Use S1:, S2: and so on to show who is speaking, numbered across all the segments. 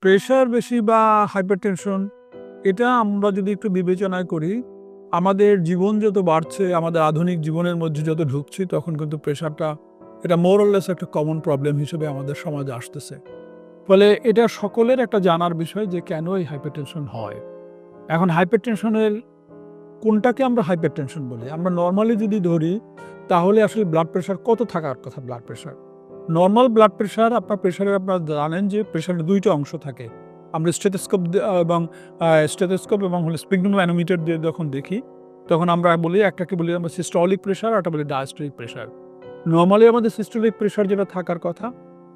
S1: Pressure বেশি বা hypertension এটা আমরা যদি একটু বিবেচনা করি, আমাদের জীবন যত বাড়ছে, আমাদের আধুনিক জীবনের মধ্যে যত ঢুকছি, তখন কিন্তু প্রেশারটা এটা মোরলেস একটা কমন প্রবলেম হিসেবে আমাদের সমাজে আসতেছে। ফলে এটা সকলের একটা জানার বিষয় যে কেন এই হাইপারটেনশন হয়। এখন হাইপারটেনশনের কোনটাকে আমরা হাইপারটেনশন বলি? আমরা নর্মালি যদি ধরি তাহলে আসলে ব্লাড প্রেশার কত থাকার কথা blood pressure normal blood pressure আপনার প্রেশারে আপনারা জানেন যে প্রেশারের দুইটা অংশ থাকে। আমরা স্টেথোস্কোপ এবং স্টেথোস্কোপ এবং হলো স্পিগনোম্যানোমিটার দিয়ে যখন দেখি, তখন আমরা বলি, একটাকে বলি আমরা সিস্টলিক প্রেশার একটা বলি ডায়াস্টলিক প্রেশার নর্মালি আমাদের সিস্টলিক প্রেশার যেটা থাকার কথা,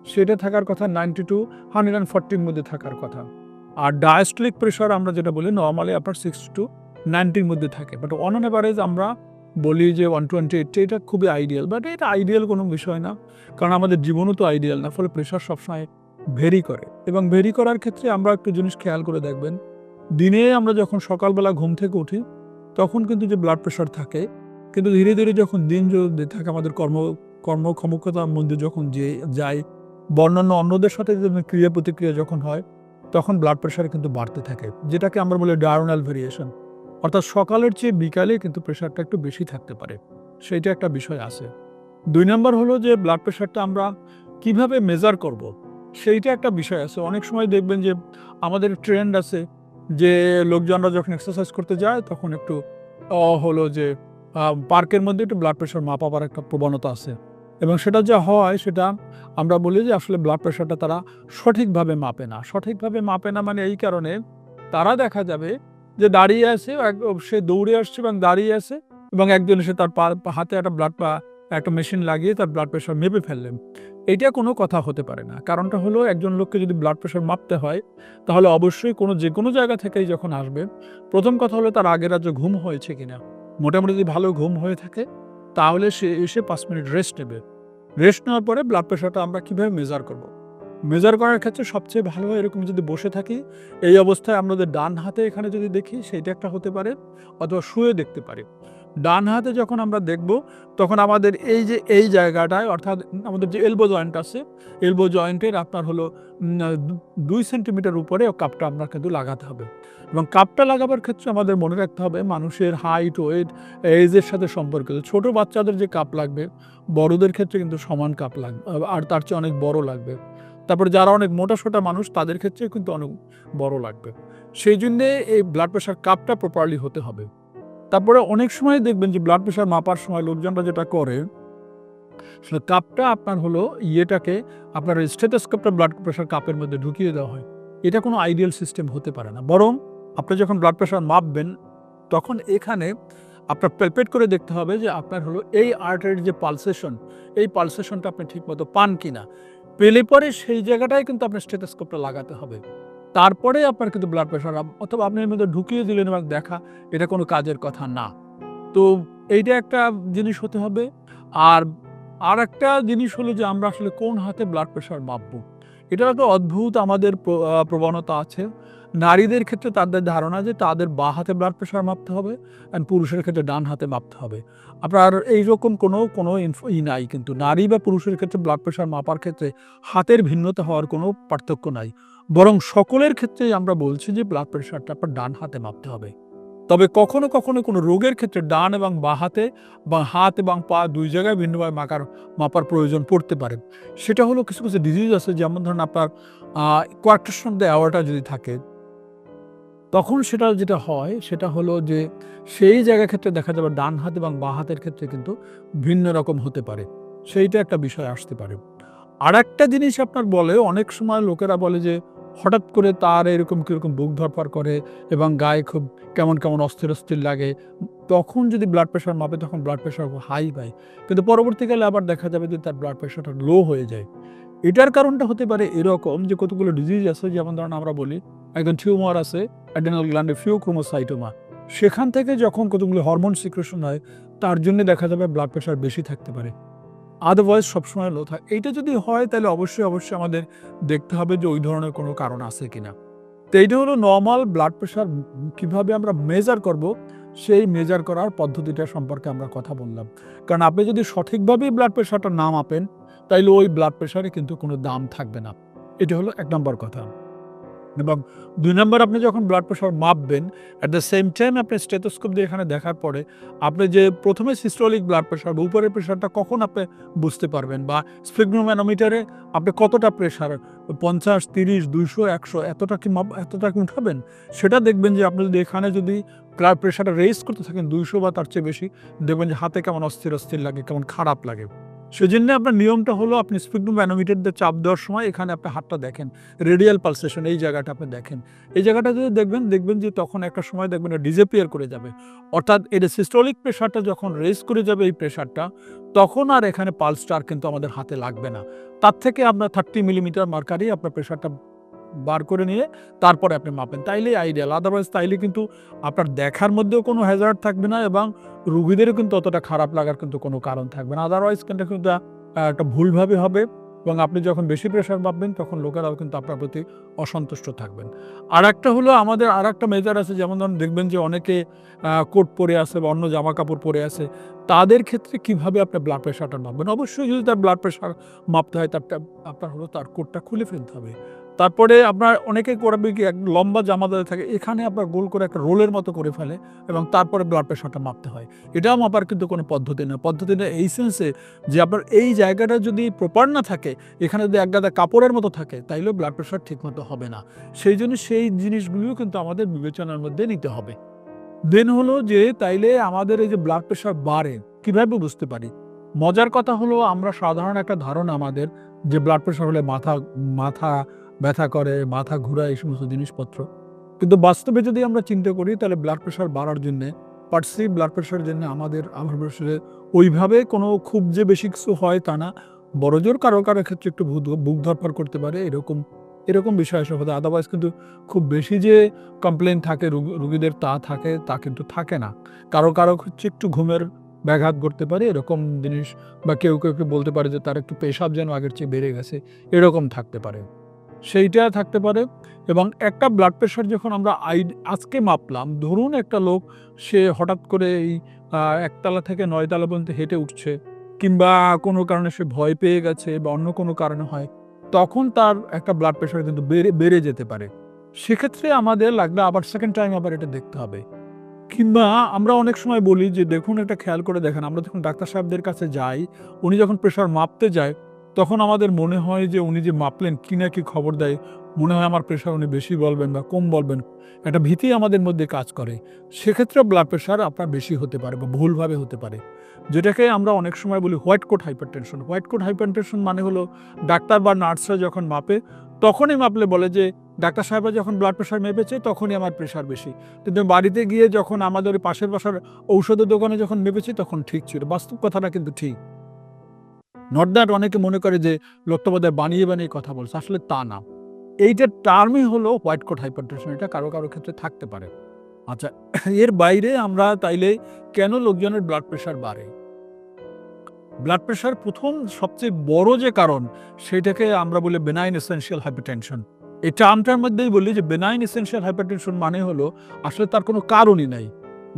S1: সেটা থাকার কথা নাইনটি টু হান্ড্রেড অ্যান্ড ফর্টির মধ্যে থাকার কথা। আর ডায়াস্টলিক প্রেশার আমরা যেটা বলি নর্মালি আপনার সিক্স টু নাইনটির মধ্যে থাকে। বাট অন অন অ্যাভারেজ আমরা বলি যে ওয়ান টোয়েন্টি এইটটা এটা খুবই আইডিয়াল বাট এটা আইডিয়াল কোনো বিষয় না। কারণ আমাদের জীবনও তো আইডিয়াল না, ফলে প্রেশার সবসময় ভেরি করে। এবং ভেরি করার ক্ষেত্রে আমরা একটু জিনিস খেয়াল করে দেখবেন, দিনে আমরা যখন সকালবেলা ঘুম থেকে উঠি, তখন কিন্তু যে ব্লাড প্রেশার থাকে, কিন্তু ধীরে ধীরে যখন দিন যদি থাকে আমাদের কর্ম কর্মক্ষমতার মধ্যে যখন যে, যায়, বা অন্যান্য অন্যদের সাথে ক্রিয়া প্রতিক্রিয়া যখন হয়, তখন ব্লাড প্রেশার কিন্তু বাড়তে থাকে, যেটাকে আমরা বলি ডায়রোনাল ভেরিয়েশন অর্থাৎ সকালের চেয়ে বিকালে কিন্তু প্রেশারটা একটু বেশি থাকতে পারে। সেইটা একটা বিষয় আছে। দুই নম্বর হলো যে ব্লাড প্রেশারটা আমরা কীভাবে মেজার করব। সেইটা একটা বিষয় আছে। অনেক সময় দেখবেন যে আমাদের ট্রেন্ড আছে যে লোকজনরা যখন এক্সারসাইজ করতে যায়, তখন একটু হলো যে পার্কের মধ্যে একটু ব্লাড প্রেশার মাপাবার একটা প্রবণতা আছে। এবং সেটা যা হয়, সেটা আমরা বলি যে আসলে ব্লাড প্রেশারটা তারা সঠিকভাবে মাপে না। সঠিকভাবে মাপে না মানে এই কারণে তারা দেখা যাবে যে দাঁড়িয়ে আছে সে দৌড়ে আসছে এবং দাঁড়িয়ে আছে এবং একজন এসে তার হাতে একটা ব্লাড একটা মেশিন লাগিয়ে তার ব্লাড প্রেশার মেপে ফেললেন। এইটা কোনো কথা হতে পারে না। কারণটা হলো একজন লোককে যদি ব্লাড প্রেশার মাপতে হয়, তাহলে অবশ্যই কোনো যে কোনো জায়গা থেকেই যখন আসবে প্রথম কথা হলো তার আগের রাজ্য ঘুম হয়েছে কিনা। মোটামুটি যদি ভালো ঘুম হয়ে থাকে, তাহলে সে এসে পাঁচ মিনিট রেস্ট নেবে। রেস্ট নেওয়ার পরে ব্লাড প্রেশারটা আমরা কীভাবে মেজার করব। মেজার করার ক্ষেত্রে সবচেয়ে ভালো এরকম যদি বসে থাকি, এই অবস্থায় আমাদের ডান হাতে এখানে যদি দেখি, সেইটা একটা হতে পারে অথবা শুয়ে দেখতে পারি। ডান হাতে যখন আমরা দেখব, তখন আমাদের এই যে, এই জায়গাটায়, অর্থাৎ আমাদের যে এলবো জয়েন্ট আছে এলবো জয়েন্টের আপনার হলো দুই সেন্টিমিটার উপরে কাপটা আপনার কিন্তু লাগাতে হবে। এবং কাপটা লাগাবার ক্ষেত্রে আমাদের মনে রাখতে হবে, মানুষের হাইট ওয়েট এজের সাথে সম্পর্কিত। ছোট বাচ্চাদের যে কাপ লাগবে, বড়দের ক্ষেত্রে কিন্তু সমান কাপ লাগবে, আর তার চেয়ে অনেক বড় লাগবে। তারপরে যারা অনেক মোটা সোটা মানুষ, তাদের ক্ষেত্রে কিন্তু অনেক বড় লাগবে। সেই জন্যে এই ব্লাড প্রেশার কাপটা প্রপারলি হতে হবে। তারপরে অনেক সময় দেখবেন যে ব্লাড প্রেশার মাপার সময় লোকজনরা যেটা করে, সেটা কাপটা আপনার হলো ইয়েটাকে, আপনার স্টেথোস্কোপটা ব্লাড প্রেশার কাপের মধ্যে ঢুকিয়ে দেওয়া হয়। এটা কোনো আইডিয়াল সিস্টেম হতে পারে না। বরং আপনি যখন ব্লাড প্রেশার মাপবেন, তখন এখানে আপনার পেলপেট করে দেখতে হবে যে আপনার হলো এই আর্টারির যে পালসেশন এই পালসেশনটা আপনি ঠিকমতো পান কিনা। পেলে পরে সেই জায়গাটায় কিন্তু আপনার স্টেথোস্কোপটা লাগাতে হবে। তারপরে আপনার কিন্তু ব্লাড প্রেশার অথবা আপনি এর মধ্যে ঢুকিয়ে দিলেন এবং দেখা, এটা কোনো কাজের কথা না। তো এইটা একটা জিনিস হতে হবে। আর আর একটা জিনিস হলো যে আমরা আসলে কোন হাতে ব্লাড প্রেশার মাপবো। এটা একটা অদ্ভুত আমাদের প্র- প্রবণতা আছে। নারীদের ক্ষেত্রে তাদের ধারণা যে তাদের বা হাতে ব্লাড প্রেশার মাপতে হবে অ্যান্ড পুরুষের ক্ষেত্রে ডান হাতে মাপতে হবে। আপনার এইরকম কোনো কোনো ইনফ- ই নাই, কিন্তু নারী বা পুরুষের ক্ষেত্রে ব্লাড প্রেশার মাপার ক্ষেত্রে হাতের ভিন্নতা হওয়ার কোনো পার্থক্য নাই। বরং সকলের ক্ষেত্রে আমরা বলছি যে ব্লাড প্রেশারটা আপনার ডান হাতে মাপতে হবে। তবে কখনো কখনো কোনো রোগের ক্ষেত্রে ডান এবং বা হাতে বা হাত এবং পা দুই জায়গায় ভিন্নভাবে মাকার, মাপার প্রয়োজন পড়তে পারে। সেটা হলো কিছু কিছু ডিজিজ আছে, যেমন ধরুন আপনার কোয়ার্টেশন অফ দ্য অ্যাওয়ারটা যদি থাকে তখন সেটা যেটা হয়, সেটা হলো যে সেই জায়গার ক্ষেত্রে দেখা যাবে ডান হাত এবং বা হাতের ক্ষেত্রে কিন্তু ভিন্ন রকম হতে পারে। সেইটা একটা বিষয় আসতে পারে। আর একটা জিনিস আপনার বলে, অনেক সময় লোকেরা বলে যে হঠাৎ করে তার এরকম কীরকম বুক ধরপার করে এবং গায়ে খুব কেমন কেমন অস্থির অস্থির লাগে। তখন যদি ব্লাড প্রেশার মাপে, তখন ব্লাড প্রেশার হাই পায়। কিন্তু পরবর্তীকালে আবার দেখা যাবে যে তার ব্লাড প্রেশারটা লো হয়ে যায়। এটার কারণটা হতে পারে এরকম যে কতগুলো ডিজিজ আছে, যেমন ধরুন আমরা বলি একজন টিউমার আছে অ্যাডেনাল গ্ল্যান্ডে ফিউক্রোমোসাইটোমা সেখান থেকে যখন কতগুলো হরমোন সিক্রেশন হয়, তার জন্য দেখা যাবে ব্লাড প্রেশার বেশি থাকতে পারে। আদারওয়াইজ সবসময় লো থাকে এইটা যদি হয়, তাহলে অবশ্যই অবশ্যই আমাদের দেখতে হবে যে ওই ধরনের কোনো কারণ আছে কিনা। তো এইটা হলো নর্মাল ব্লাড প্রেশার কীভাবে আমরা মেজার করব, সেই মেজার করার পদ্ধতিটা সম্পর্কে আমরা কথা বললাম। কারণ আপনি যদি সঠিকভাবেই ব্লাড প্রেশারটা না মাপেন তাইলে ওই ব্লাড প্রেশারে কিন্তু কোনো দাম থাকবে না। এটা হলো এক নম্বর কথা। এবং দুই নম্বর, আপনি যখন ব্লাড প্রেশার মাপবেন অ্যাট দ্য সেম টাইম আপনি স্টেথোস্কোপ দিয়ে এখানে দেখার পরে আপনি যে প্রথমে সিস্টোলিক ব্লাড প্রেশার বা উপরের প্রেশারটা কখন আপনি বুঝতে পারবেন বা স্পিগনোম্যানোমিটারে আপনি কতটা প্রেশার পঞ্চাশ, তিরিশ, দুইশো, একশো এতটা কি মাপ, এতটা কি উঠাবেন? সেটা দেখবেন যে আপনি যদি এখানে যদি ব্লাড প্রেশারটা রেজ করতে থাকেন দুইশো বা তার চেয়ে বেশি, দেখবেন যে হাতে কেমন অস্থির অস্থির লাগে, কেমন খারাপ লাগে। সেজন্য আপনার নিয়মটা হলো আপনি স্পিগনো ম্যানোমিটার দিয়ে চাপ দেওয়ার সময় এখানে আপনি হাতটা দেখেন। রেডিয়াল পালসেশন এই জায়গাটা আপনি দেখেন। এই জায়গাটা যদি দেখবেন দেখবেন যে তখন একটা সময় দেখবেন ডিজেপিয়ার করে যাবে। অর্থাৎ এটা সিস্টোলিক প্রেশারটা যখন রেজ করে যাবে এই প্রেশারটা তখন আর এখানে পালসটা আর কিন্তু আমাদের হাতে লাগবে না। তার থেকে আপনার থার্টি মিলিমিটার মার্কারই আপনার প্রেশারটা বার করে নিয়ে তারপরে আপনি মাপেন। তাইলেই আইডিয়াল আদারওয়াইজ তাইলে কিন্তু আপনার দেখার মধ্যেও কোনো হ্যাজার্ড থাকবে না এবং রুগীদেরও কিন্তু অতটা খারাপ লাগার কিন্তু কোনো কারণ থাকবে না। আদারওয়াইজ কিন্তু কিন্তু একটা ভুলভাবে হবে এবং আপনি যখন বেশি প্রেশার মাপবেন তখন লোকেরাও কিন্তু আপনার প্রতি অসন্তুষ্ট থাকবেন। আর একটা হলো আমাদের আর একটা মেজার আছে, যেমন ধরুন দেখবেন যে অনেকে কোট পরে আছে বা অন্য জামা কাপড় পরে আছে, তাদের ক্ষেত্রে কীভাবে আপনি ব্লাড প্রেশারটা মাপবেন? অবশ্যই যদি তার ব্লাড প্রেশার মাপতে হয় তার আপনার হলো তার কোটটা খুলে ফেলতে হবে। তারপরে আপনার অনেকে করবে কি, এক লম্বা জামা দাঁড়িয়ে থাকে, এখানে আপনার গোল করে একটা রোলের মতো করে ফেলে এবং তারপরে ব্লাড প্রেশারটা মাপতে হয়। এটাও মাপার কিন্তু কোনো পদ্ধতি না। পদ্ধতিটা এই সেন্সে যে আপনার এই জায়গাটা যদি প্রপার না থাকে, এখানে যদি এক গাদা কাপড়ের মতো থাকে, তাইলেও ব্লাড প্রেশার ঠিকমতো হবে না। সেই জন্য সেই জিনিসগুলিও কিন্তু আমাদের বিবেচনার মধ্যে নিতে হবে। দেন হলো যে তাইলে আমাদের এই যে ব্লাড প্রেশার বাড়ে, কীভাবে বুঝতে পারি? মজার কথা হলো আমরা সাধারণ একটা ধারণা আমাদের যে ব্লাড প্রেশার হলে মাথা মাথা ব্যথা করে, মাথা ঘুরায় এই সমস্ত জিনিসপত্র। কিন্তু বাস্তবে যদি আমরা চিন্তা করি, তাহলে ব্লাড প্রেশার বাড়ার জন্যে পার্সি ব্লাড প্রেশারের জন্য আমাদের, আমার প্রেশারে ওইভাবে কোনো খুব যে বেশি কিছু হয় তা না। বড়জোর কারও কারও ক্ষেত্রে একটু বুক ধরফর করতে পারে, এরকম এরকম বিষয় এসব হতে আদারওয়াইজ কিন্তু খুব বেশি যে কমপ্লেন থাকে, রুগী- রুগীদের তা থাকে, তা কিন্তু থাকে না। কারও কারও হচ্ছে একটু ঘুমের ব্যাঘাত করতে পারে, এরকম জিনিস, বা কেউ কেউ বলতে পারে যে তার একটু পেশাব যেন আগের চেয়ে বেড়ে গেছে, এরকম থাকতে পারে। সেইটা থাকতে পারে এবং একটা ব্লাড প্রেশার যখন আমরা আই আজকে মাপলাম, ধরুন একটা লোক, সে হঠাৎ করে এই একতলা থেকে নয়তলা পর্যন্ত হেঁটে উঠছে কিংবা কোনো কারণে সে ভয় পেয়ে গেছে বা অন্য কোনো কারণে হয়, তখন তার একটা ব্লাড প্রেশার কিন্তু বেড়ে বেড়ে যেতে পারে। সেক্ষেত্রে আমাদের লাগলে আবার সেকেন্ড টাইম আবার এটা দেখতে হবে। কিংবা আমরা অনেক সময় বলি যে, দেখুন, একটা খেয়াল করে দেখেন, আমরা যখন ডাক্তার সাহেবদের কাছে যাই, উনি যখন প্রেশার মাপতে যায় তখন আমাদের মনে হয় যে উনি যে মাপলেন, কি না কি খবর দেয়, মনে হয় আমার প্রেশার উনি বেশি বলবেন বা কম বলবেন। একটা ভীতি আমাদের মধ্যে কাজ করে। সেক্ষেত্রে ব্লাড প্রেশার আপনার বেশি হতে পারে বা ভুলভাবে হতে পারে। যেটাকে আমরা অনেক সময় বলি white coat hypertension white coat hypertension মানে হলো ডাক্তার বা নার্সরা যখন মাপে, তখনই মাপলে বলে যে ডাক্তার সাহেবরা যখন ব্লাড প্রেশার মেপেছে, তখনই আমার প্রেশার বেশি। কিন্তু বাড়িতে গিয়ে যখন আমাদের পাশের বাসার ঔষধের দোকানে যখন মেপেছি, তখন ঠিক ছিল। বাস্তব কথাটা কিন্তু ঠিক। নট দ্যাট অনেকে মনে করে যে লোকটা বানিয়ে বানিয়ে কথা বলছে, আসলে তা না। এইটার টার্মই হলো হোয়াইট কোট হাইপারটেনশন এটা কারও কারও ক্ষেত্রে থাকতে পারে। আচ্ছা এর বাইরে আমরা তাইলে কেন লোকজনের ব্লাড প্রেশার বাড়ে? ব্লাড প্রেশার প্রথম সবচেয়ে বড় যে কারণ, সেটাকে আমরা বলি বেনাইন এসেনশিয়াল হাইপারটেনশন এই টার্মটার মধ্যেই বলি যে বেনাইন এসেনশিয়াল হাইপারটেনশন মানে হলো, আসলে তার কোনো কারণই নাই।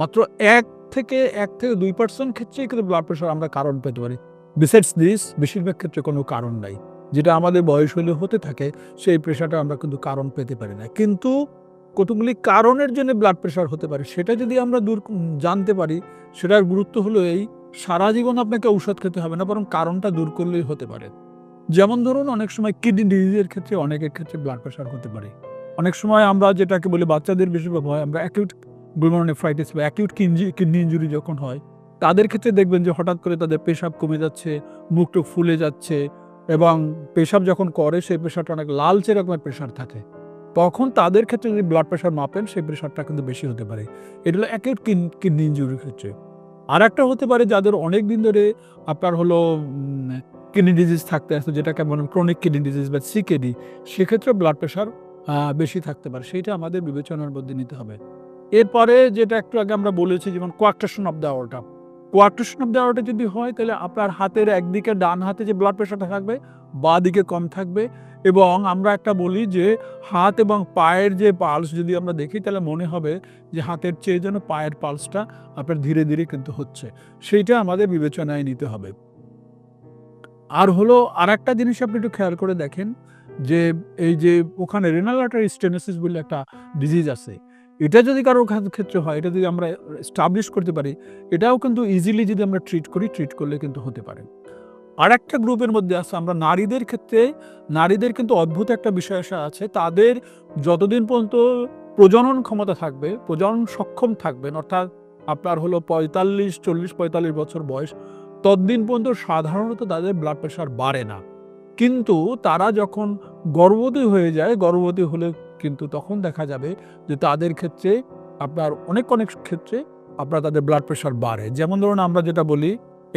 S1: মাত্র এক থেকে এক থেকে দুই পার্সেন্ট ক্ষেত্রেই কিন্তু ব্লাড প্রেশার আমরা কারণ পেতে পারি। বিসাইডস দিস বেশিরভাগ ক্ষেত্রে কোনো কারণ নাই। যেটা আমাদের বয়স হলে হতে থাকে, সেই প্রেশারটা আমরা কিন্তু কারণ পেতে পারি না। কিন্তু কতগুলি কারণের জন্য ব্লাড প্রেশার হতে পারে, সেটা যদি আমরা দূর জানতে পারি, সেটার গুরুত্ব হলো এই, সারা জীবন আপনাকে ঔষধ খেতে হবে না, বরং কারণটা দূর করলেই হতে পারে। যেমন ধরুন, অনেক সময় কিডনি ডিজিজের ক্ষেত্রে অনেকের ক্ষেত্রে ব্লাড প্রেশার হতে পারে। অনেক সময় আমরা যেটাকে বলি বাচ্চাদের বেশিরভাগ হয়, আমরা অ্যাকিউট গ্লুমারোনেফ্রাইটিস বা অ্যাকিউট কিডনি ইঞ্জুরি যখন হয় তাদের ক্ষেত্রে দেখবেন যে হঠাৎ করে তাদের পেশাব কমে যাচ্ছে, মুখ টুক ফুলে যাচ্ছে এবং পেশাব যখন করে সেই প্রেশারটা অনেক লালচে রকমের প্রেশার থাকে। তখন তাদের ক্ষেত্রে যদি ব্লাড প্রেশার মাপেন, সেই প্রেশারটা কিন্তু বেশি হতে পারে। এটা হলো অ্যাকিউট কিডনি ইঞ্জুরির ক্ষেত্রে। আর একটা হতে পারে যাদের অনেক দিন ধরে আপনার হলো কিডনি ডিজিজ থাকতে আসতো যেটাকে বলেন ক্রনিক কিডনি ডিজিজ বা সিকেডি সেক্ষেত্রে ব্লাড প্রেশার বেশি থাকতে পারে। সেইটা আমাদের বিবেচনার মধ্যে নিতে হবে। এরপরে যেটা একটু আগে আমরা বলেছি, যেমন coarctation of the aorta coarctation of the যদি হয়, তাহলে আপনার হাতের একদিকে ডান হাতে যে ব্লাড প্রেশারটা থাকবে বা দিকে কম থাকবে। এবং আমরা একটা বলি যে, হাত এবং পায়ের যে পালস যদি আমরা দেখি, তাহলে মনে হবে যে হাতের চেয়ে যেন পায়ের পালসটা আপনার ধীরে ধীরে কিন্তু হচ্ছে। সেইটা আমাদের বিবেচনায় নিতে হবে। আর হলো আর একটা জিনিস আপনি একটু খেয়াল করে দেখেন যে, এই যে ওখানে রেনাল স্টেনোসিস বলে একটা ডিজিজ আছে। এটা যদি কারোর ক্ষেত্রে হয়, এটা যদি আমরা স্টাবলিশ করতে পারি, এটাও কিন্তু ইজিলি যদি আমরা ট্রিট করি ট্রিট করলে কিন্তু হতে পারে। আর একটা গ্রুপের মধ্যে আছে, আমরা নারীদের ক্ষেত্রে, নারীদের কিন্তু অদ্ভুত একটা বিষয় আসা আছে, তাদের যতদিন পর্যন্ত প্রজনন ক্ষমতা থাকবে, প্রজনন সক্ষম থাকবেন, অর্থাৎ আপনার হলো পঁয়তাল্লিশ, চল্লিশ, পঁয়তাল্লিশ বছর বয়স, ততদিন পর্যন্ত সাধারণত তাদের ব্লাড প্রেশার বাড়ে না। কিন্তু তারা যখন গর্ভবতী হয়ে যায়, গর্ভবতী হলে কিন্তু তখন দেখা যাবে যে তাদের ক্ষেত্রে আপনার অনেক অনেক ক্ষেত্রে আপনার তাদের ব্লাড প্রেশার বাড়ে। যেমন ধরুন আমরা যেটা বলি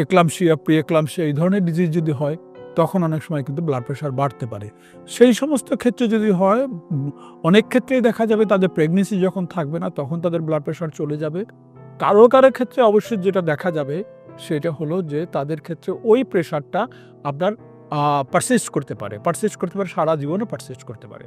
S1: এক্লামশিয়া প্রি এক্লামশিয়া এই ধরনের ডিজিজ যদি হয়, তখন অনেক সময় কিন্তু ব্লাড প্রেশার বাড়তে পারে। সেই সমস্ত ক্ষেত্রে যদি হয়, অনেক ক্ষেত্রেই দেখা যাবে তাদের প্রেগনেন্সি যখন থাকবে না, তখন তাদের ব্লাড প্রেশার চলে যাবে। কারও কারও ক্ষেত্রে অবশ্যই যেটা দেখা যাবে, সেটা হলো যে তাদের ক্ষেত্রে ওই প্রেশারটা আপনার পারসিস্ট করতে পারে। পারসিস্ট করতে পারে, সারা জীবনে পারসিস্ট করতে পারে।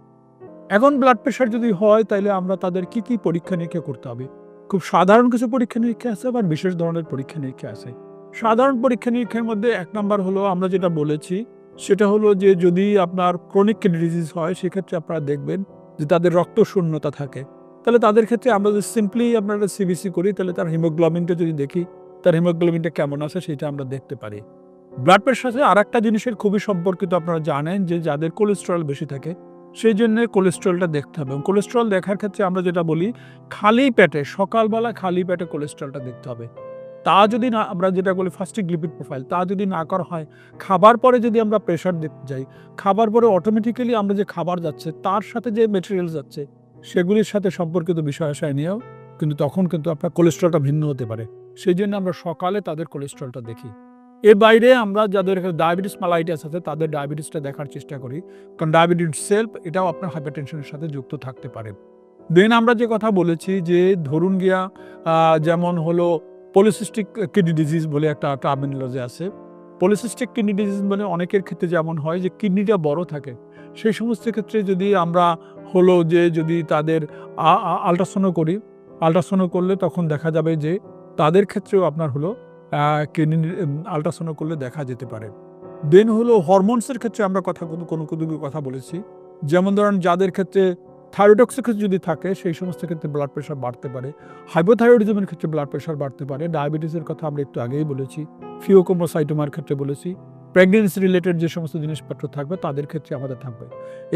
S1: এখন ব্লাড প্রেশার যদি হয় তাহলে আমরা তাদের কি কি পরীক্ষা নিরীক্ষা করতে হবে? খুব সাধারণ কিছু পরীক্ষা নিরীক্ষা আছে আবার বিশেষ ধরনের পরীক্ষা নিরীক্ষা আছে। সাধারণ পরীক্ষা নিরীক্ষার মধ্যে এক নাম্বার হলো আমরা যেটা বলেছি, সেটা হলো যে যদি আপনার ক্রনিক কিডনি ডিজিজ হয়, সেক্ষেত্রে আপনারা দেখবেন যে তাদের রক্ত শূন্যতা থাকে। তাহলে তাদের ক্ষেত্রে আমরা যদি সিম্পলি আপনারা সিবিসি করি, তাহলে তার হিমোগ্লোবিনটা যদি দেখি, তার হিমোগ্লোবিনটা কেমন আছে সেটা আমরা দেখতে পারি। ব্লাড প্রেশার সাথে আর একটা জিনিসের খুবই সম্পর্কিত আপনারা জানেন যে যাদের কোলেস্টেরল বেশি থাকে সেই জন্য কোলেস্ট্রলটা দেখতে হবে। কোলেস্ট্রল দেখার ক্ষেত্রে আমরা যেটা বলি, খালি পেটে, সকালবেলা খালি পেটে কোলেস্ট্রলটা দেখতে হবে। তা যদি না, আমরা যেটা বলি ফাস্টিক লিপিড প্রোফাইল তা যদি না করা হয়, খাবার পরে যদি আমরা প্রেশার দেখতে যাই, খাবার পরে অটোমেটিক্যালি আমরা যে খাবার যাচ্ছে, তার সাথে যে মেটেরিয়াল যাচ্ছে, সেগুলির সাথে সম্পর্কিত বিষয় আশায় নিয়েও কিন্তু তখন কিন্তু আপনার কোলেস্ট্রলটা ভিন্ন হতে পারে। সেই জন্য আমরা সকালে তাদের কোলেস্ট্রলটা দেখি। এর বাইরে আমরা যাদের ডায়াবেটিস মালাইটিস আছে, তাদের ডায়াবেটিসটা দেখার চেষ্টা করি। কারণ ডায়াবেটিস সেলফ এটাও আপনার হাইপারটেনশনের সাথে যুক্ত থাকতে পারে। দেন আমরা যে কথা বলেছি যে, ধরুন গিয়া যেমন হলো পলিসিস্টিক কিডনি ডিজিজ বলে একটা টার্মিনোলজি আছে। পলিসিস্টিক কিডনি ডিজিজ মানে অনেকের ক্ষেত্রে যেমন হয় যে কিডনিটা বড় থাকে। সেই সমস্ত ক্ষেত্রে যদি আমরা হলো যে, যদি তাদের আলট্রাসাউন্ড করি আলট্রাসাউন্ড করলে তখন দেখা যাবে যে, তাদের ক্ষেত্রেও আপনার হলো কিডনি আলট্রাসাউন্ড করলে দেখা যেতে পারে। দেন হলো হরমোনসের ক্ষেত্রে আমরা কথা কোনো কোনো কথা বলেছি। যেমন ধরেন যাদের ক্ষেত্রে থাইরয়েডক্সের ক্ষেত্রে যদি থাকে, সেই সমস্ত ক্ষেত্রে ব্লাড প্রেশার বাড়তে পারে। হাইপোথাইরয়েডিজমের ক্ষেত্রে ব্লাড প্রেশার বাড়তে পারে। ডায়াবেটিসের কথা আমরা একটু আগেই বলেছি। ফিওকোমোসাইটোমার ক্ষেত্রে বলেছি। প্রেগনেন্সি রিলেটেড যে সমস্ত জিনিসপত্র থাকবে, তাদের ক্ষেত্রে আমাদের থাকবে।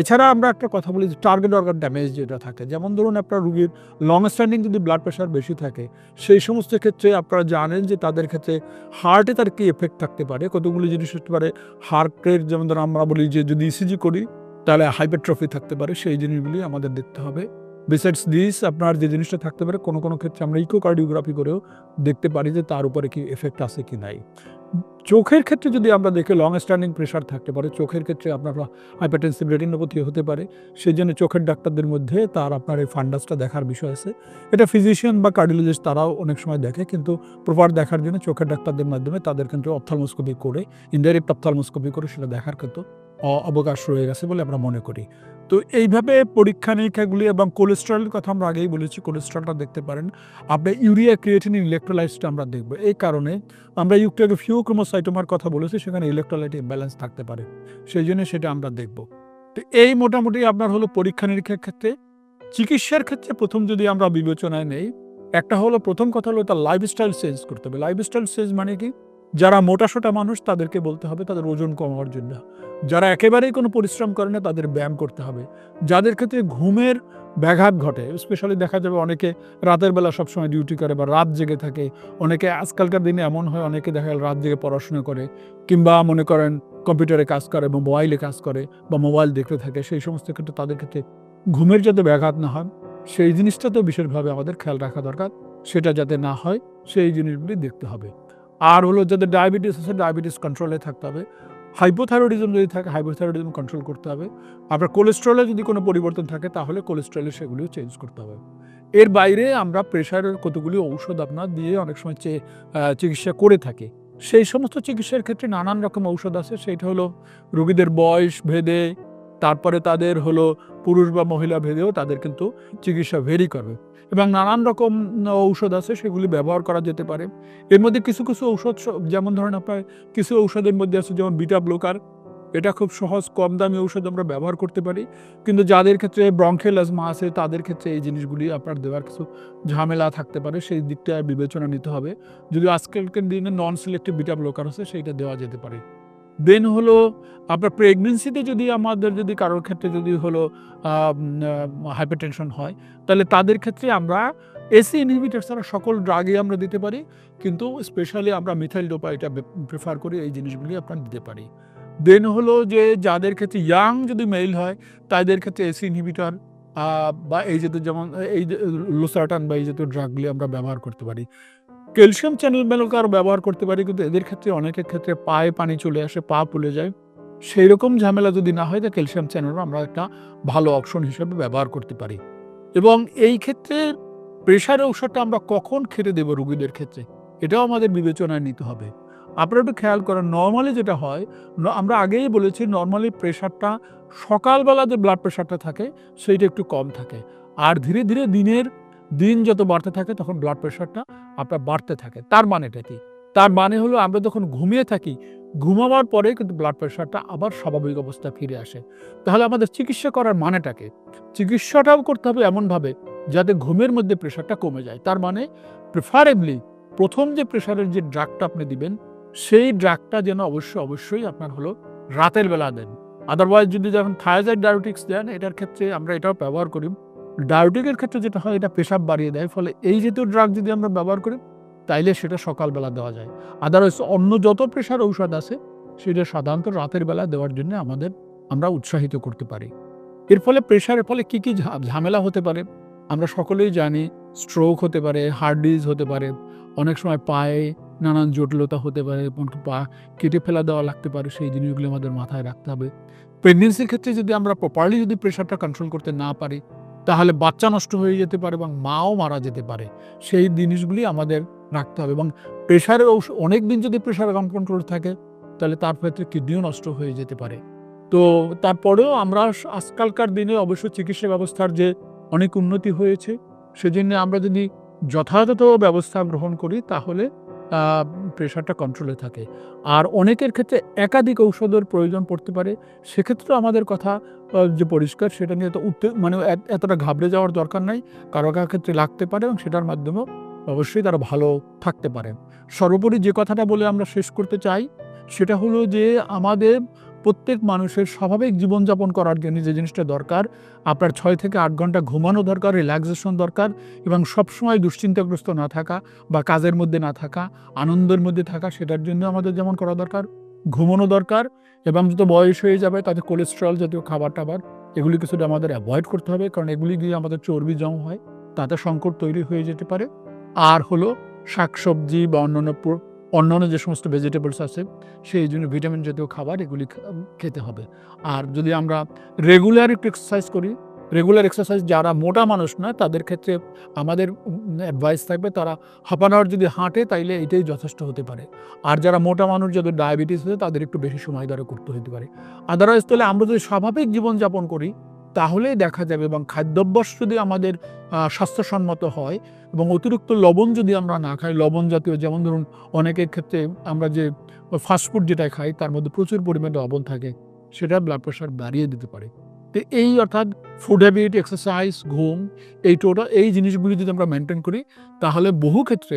S1: এছাড়া আমরা একটা কথা বলি যে টার্গেট অর্গান ড্যামেজ যেটা থাকে, যেমন ধরুন আপনার রুগীর লং স্ট্যান্ডিং যদি ব্লাড প্রেশার বেশি থাকে, সেই সমস্ত ক্ষেত্রে আপনারা জানেন যে তাদের ক্ষেত্রে হার্টে তার কী এফেক্ট থাকতে পারে? কতগুলি জিনিস হতে পারে? হার্টের যেমন ধরুন আমরা বলি যে যদি ইসিজি করি, তাহলে হাইপারট্রফি থাকতে পারে, সেই জিনিসগুলি আমাদের দেখতে হবে। বিসাইডস দিস আপনার যে জিনিসটা থাকতে পারে, কোনো কোনো ক্ষেত্রে আমরা ইকোকার্ডিওগ্রাফি করেও দেখতে পারি যে তার উপরে কি এফেক্ট আছে কি নাই। চোখের ক্ষেত্রে যদি আমরা দেখি লং স্ট্যান্ডিং প্রেশার থাকতে পারে। চোখের ক্ষেত্রে আপনার হাইপারটেনসিভ রেটিনোপ্যাথি হতে পারে। সেই জন্য চোখের ডাক্তারদের মধ্যে তার আপনার এই ফান্ডাসটা দেখার বিষয় আছে। এটা ফিজিশিয়ান বা কার্ডিওলজিস্ট তারাও অনেক সময় দেখে, কিন্তু প্রপার দেখার জন্য চোখের ডাক্তারদের মাধ্যমে তাদের কিন্তু অপথালমোস্কোপি করে ইনডাইরেক্ট অপথালমোস্কোপি করে সেটা দেখার কিন্তু অবকাশ রয়ে গেছে বলে আমরা মনে করি। তো এইভাবে পরীক্ষা নিরীক্ষাগুলি এবং কোলেস্ট্রলের কথা আমরা আগেই বলেছি কোলেস্ট্রলটা দেখতে পারেন। আপনি ইউরিয়া ক্রিয়েটিন ইলেকট্রোলাইটসটা আমরা দেখব। এই কারণে আমরা একটু আগে ফিউক্রোমোসাইটোমার কথা বলেছি, সেখানে ইলেকট্রোলাইট ব্যালেন্স থাকতে পারে। সেই জন্য সেটা আমরা দেখব। তো এই মোটামুটি আপনার হলো পরীক্ষা নিরীক্ষার ক্ষেত্রে। চিকিৎসার ক্ষেত্রে প্রথম যদি আমরা বিবেচনায় নেই, একটা হলো প্রথম কথা হলো তার লাইফস্টাইল চেঞ্জ করতে হবে। লাইফস্টাইল চেঞ্জ মানে কি? যারা মোটাসোটা মানুষ, তাদেরকে বলতে হবে তাদের ওজন কমানোর জন্য। যারা একেবারেই কোনো পরিশ্রম করে না, তাদের ব্যায়াম করতে হবে। যাদের ক্ষেত্রে ঘুমের ব্যাঘাত ঘটে স্পেশালি দেখা যাবে অনেকে রাতের বেলা সবসময় ডিউটি করে বা রাত জেগে থাকে। অনেকে আজকালকার দিনে এমন হয়, অনেকে দেখা গেল রাত জেগে পড়াশোনা করে কিংবা মনে করেন কম্পিউটারে কাজ করে বা মোবাইলে কাজ করে বা মোবাইল দেখতে থাকে, সেই সমস্ত ক্ষেত্রে তাদের ক্ষেত্রে ঘুমের যাতে ব্যাঘাত না হয়, সেই জিনিসটাতেও বিশেষভাবে আমাদের খেয়াল রাখা দরকার। সেটা যাতে না হয়, সেই জিনিসগুলি দেখতে হবে। আর হলো যাদের ডায়াবেটিস আছে ডায়াবেটিস কন্ট্রোলে থাকতে হবে। হাইপোথাইরয়েডিজম যদি থাকে হাইপোথাইরয়েডিজম কন্ট্রোল করতে হবে। আপনার কোলেস্ট্রলে যদি কোনো পরিবর্তন থাকে, তাহলে কোলেস্ট্রলে সেগুলিও চেঞ্জ করতে হবে। এর বাইরে আমরা প্রেশারের কতগুলি ঔষধ আপনার দিয়ে অনেক সময় চিকিৎসা করে থাকি। সেই সমস্ত চিকিৎসার ক্ষেত্রে নানান রকম ঔষধ আছে। সেটা হলো রোগীদের বয়স, ভেদে তারপরে তাদের হলো পুরুষ বা মহিলা ভেদেও তাদের কিন্তু চিকিৎসা ভেরি করবে। এবং নানান রকম ঔষধ আছে, সেগুলি ব্যবহার করা যেতে পারে। এর মধ্যে কিছু কিছু ঔষধ যেমন ধরেন আপনার কিছু ঔষধের মধ্যে আছে, যেমন বিটা ব্লোকার। এটা খুব সহজ, কম দামি ঔষধ আমরা ব্যবহার করতে পারি। কিন্তু যাদের ক্ষেত্রে ব্রঙ্কেল অ্যাজমা আছে, তাদের ক্ষেত্রে এই জিনিসগুলি আপনার দেওয়ার কিছু ঝামেলা থাকতে পারে। সেই দিকটা বিবেচনা নিতে হবে। যদি আজকালকার দিনে নন সিলেক্টিভ বিটা ব্লকার আছে, সেইটা দেওয়া যেতে পারে। দেন হলো আপনার প্রেগনেন্সিতে যদি আমাদের যদি কারোর ক্ষেত্রে যদি হলো হাইপারটেনশন হয়, তাহলে তাদের ক্ষেত্রে আমরা এসি ইনহিবিটার ছাড়া সকল ড্রাগই আমরা দিতে পারি, কিন্তু স্পেশালি আমরা মিথাইল ডোপা এটা প্রেফার করি এই জিনিসগুলি আপনার দিতে পারি। দেন হলো যে যাদের ক্ষেত্রে ইয়াং যদি মেল হয়, তাদের ক্ষেত্রে এসি ইনহিবিটার বা এই জাতীয় যেমন, এই লোসার্টান বা এই জাতীয় ড্রাগগুলি আমরা ব্যবহার করতে পারি। ক্যালসিয়াম চ্যানেল ব্লকার ব্যবহার করতে পারি, কিন্তু এদের ক্ষেত্রে, অনেকের ক্ষেত্রে পায়ে পানি চলে আসে, পা ফুলে যায়। সেই রকম ঝামেলা যদি না হয়, তা ক্যালসিয়াম চ্যানেল আমরা একটা ভালো অপশন হিসেবে ব্যবহার করতে পারি। এবং এই ক্ষেত্রে প্রেশারের ঔষধটা আমরা কখন খেতে দেবো রুগীদের ক্ষেত্রে, এটাও আমাদের বিবেচনায় নিতে হবে। আপনারা একটু খেয়াল করেন নর্মালি যেটা হয় আমরা আগেই বলেছি নর্মালি প্রেশারটা সকালবেলা যে ব্লাড প্রেশারটা থাকে, সেইটা একটু কম থাকে। আর ধীরে ধীরে দিনের দিন যত বাড়তে থাকে, তখন ব্লাড প্রেশারটা আপনার বাড়তে থাকে। তার মানেটা কি? তার মানে হলো আমরা যখন ঘুমিয়ে থাকি, ঘুমাবার পরে কিন্তু ব্লাড প্রেশারটা আবার স্বাভাবিক অবস্থায় ফিরে আসে। তাহলে আমাদের চিকিৎসা করার মানেটাকে চিকিৎসাটাও করতে হবে এমনভাবে যাতে ঘুমের মধ্যে প্রেশারটা কমে যায়। তার মানে প্রিফারেবলি প্রথম যে প্রেশারের যে ড্রাগটা আপনি দিবেন, সেই ড্রাগটা যেন অবশ্যই অবশ্যই আপনার হলো রাতের বেলা দেন। আদারওয়াইজ যদি যখন থায়াজাইড ডায়োটিক্স দেন, এটার ক্ষেত্রে আমরা এটাও ব্যবহার করি। ডায়োটিকের ক্ষেত্রে যেটা হয়, এটা পেশাব বাড়িয়ে দেয়। ফলে এই জাতীয় ড্রাগ যদি আমরা ব্যবহার করি, তাইলে সেটা সকালবেলা দেওয়া যায়। আদারওয়াইজ অন্য যত প্রেশার ঔষধ আছে, সেটা সাধারণত রাতের বেলা দেওয়ার জন্য আমাদের, আমরা উৎসাহিত করতে পারি। এর ফলে প্রেশারের ফলে কি কি ঝামেলা হতে পারে? আমরা সকলেই জানি স্ট্রোক হতে পারে হার্ট ডিজ হতে পারে, অনেক সময় পায়ে নানান জটিলতা হতে পারে এমনকি পা কেটে ফেলা দেওয়া লাগতে পারে, সেই জিনিসগুলো আমাদের মাথায় রাখতে হবে। প্রেগনেন্সির ক্ষেত্রে যদি আমরা প্রপারলি যদি প্রেশারটা কন্ট্রোল করতে না পারি তাহলে বাচ্চা নষ্ট হয়ে যেতে পারে এবং মাও মারা যেতে পারে। সেই জিনিসগুলি আমাদের রাখতে হবে এবং প্রেশারের ঔষধ অনেক দিন যদি প্রেশার কন্ট্রোল থাকে, তাহলে তার ক্ষেত্রে কিডনিও নষ্ট হয়ে যেতে পারে। তো তারপরেও আমরা আজকালকার দিনে অবশ্য চিকিৎসা ব্যবস্থার যে অনেক উন্নতি হয়েছে, সেজন্য আমরা যদি যথাযথ ব্যবস্থা গ্রহণ করি, তাহলে প্রেশারটা কন্ট্রোলে থাকে। আর অনেকের ক্ষেত্রে একাধিক ঔষধের প্রয়োজন পড়তে পারে। সেক্ষেত্রেও আমাদের কথা যে পরিষ্কার, সেটা নিয়ে তো উত্তে মানে এত- এতটা ঘাবড়ে যাওয়ার দরকার নাই। কারও কারও ক্ষেত্রে লাগতে পারে এবং সেটার মাধ্যমেও অবশ্যই তারা ভালো থাকতে পারে। সর্বোপরি যে কথাটা বলে আমরা শেষ করতে চাই, সেটা হলো যে আমাদের প্রত্যেক মানুষের স্বাভাবিক জীবনযাপন করার জন্য যে জিনিসটা দরকার, আপনার ছয় থেকে আট ঘণ্টা ঘুমানো দরকার রিল্যাক্সেশন দরকার এবং সবসময় দুশ্চিন্তাগ্রস্ত না থাকা বা কাজের মধ্যে না থাকা, আনন্দের মধ্যে থাকা, সেটার জন্য আমাদের যেমন করা দরকার। ঘুমানো দরকার এবং যত বয়স হয়ে যাবে, তাতে কোলেস্ট্রল জাতীয় খাবার টাবার, এগুলি কিছুটা আমাদের অ্যাভয়েড করতে হবে কারণ এগুলি দিয়ে আমাদের চর্বি জমা হয়, তাতে সংকট তৈরি হয়ে যেতে পারে। আর হলো শাকসবজি বা অন্যান্য অন্যান্য যে সমস্ত ভেজিটেবলস আছে, সেই জন্য ভিটামিন জাতীয় খাবার এগুলি খেতে হবে। আর যদি আমরা রেগুলার একটু এক্সারসাইজ করি রেগুলার এক্সারসাইজ যারা মোটা মানুষ না তাদের ক্ষেত্রে আমাদের অ্যাডভাইস থাকবে তারা হাফ আওয়ার যদি হাঁটে, তাইলে এটাই যথেষ্ট হতে পারে। আর যারা মোটা মানুষ, যাদের ডায়াবেটিস আছে তাদের একটু বেশি সময় ধরে করতে হতে পারে। আদারওয়াইজ তাহলে আমরা যদি স্বাভাবিক জীবনযাপন করি তাহলেই দেখা যাবে এবং খাদ্যাভ্যাস যদি আমাদের স্বাস্থ্যসম্মত হয় এবং অতিরিক্ত লবণ যদি আমরা না খাই, লবণ জাতীয় যেমন ধরুন অনেকের ক্ষেত্রে আমরা যে ফাস্টফুড যেটা খাই, তার মধ্যে প্রচুর পরিমাণে লবণ থাকে, সেটা ব্লাড প্রেশার বাড়িয়ে দিতে পারে। তো এই অর্থাৎ ফুড হ্যাবিট এক্সারসাইজ ঘুম, এই টোটাল এই জিনিসগুলি যদি আমরা মেনটেন করি, তাহলে বহু ক্ষেত্রে